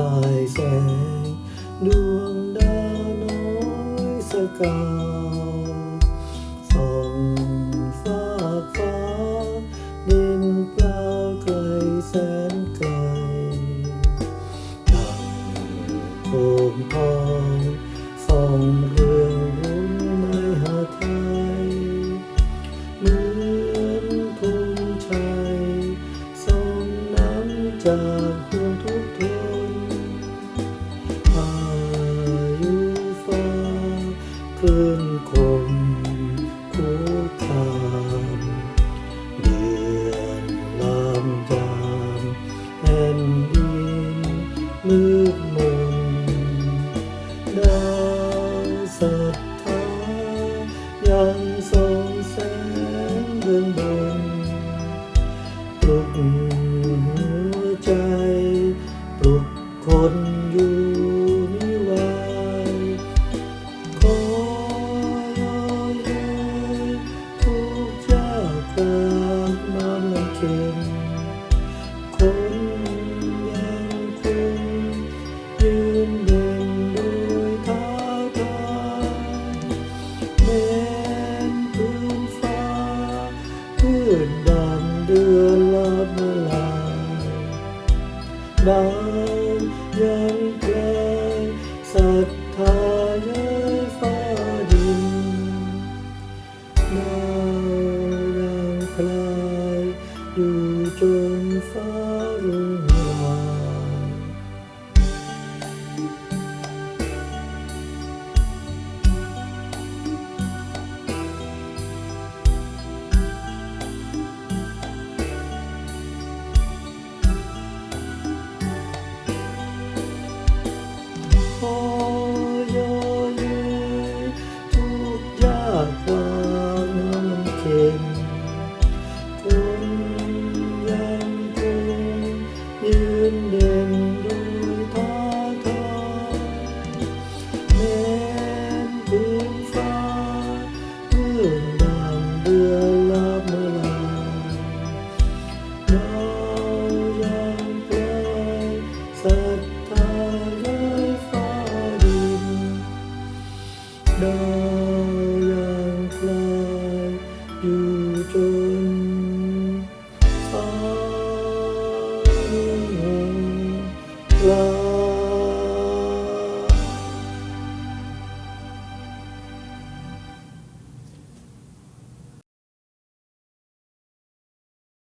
ลายแสง ดวงดาวน้อยสกาวส่องฟ้ากฟ้า ดินเปล่าไกลแสนไกลดังโคมทองส่องเรืองรุ่งในหาไทยเหมือนทุ่งชัยส่องน้ำจากห่วงทุ คลื่นคมคุกคามเดือนลามยามแผ่นดินมืดมนดาวศรัทธายังส่องแสงเบื้องบนปลุกหัวใจ ปลุกคน บานยังไกลศรัทธาในฟ้าดินดาวยังคลายอยู่จนฟ้ารุ่ง love.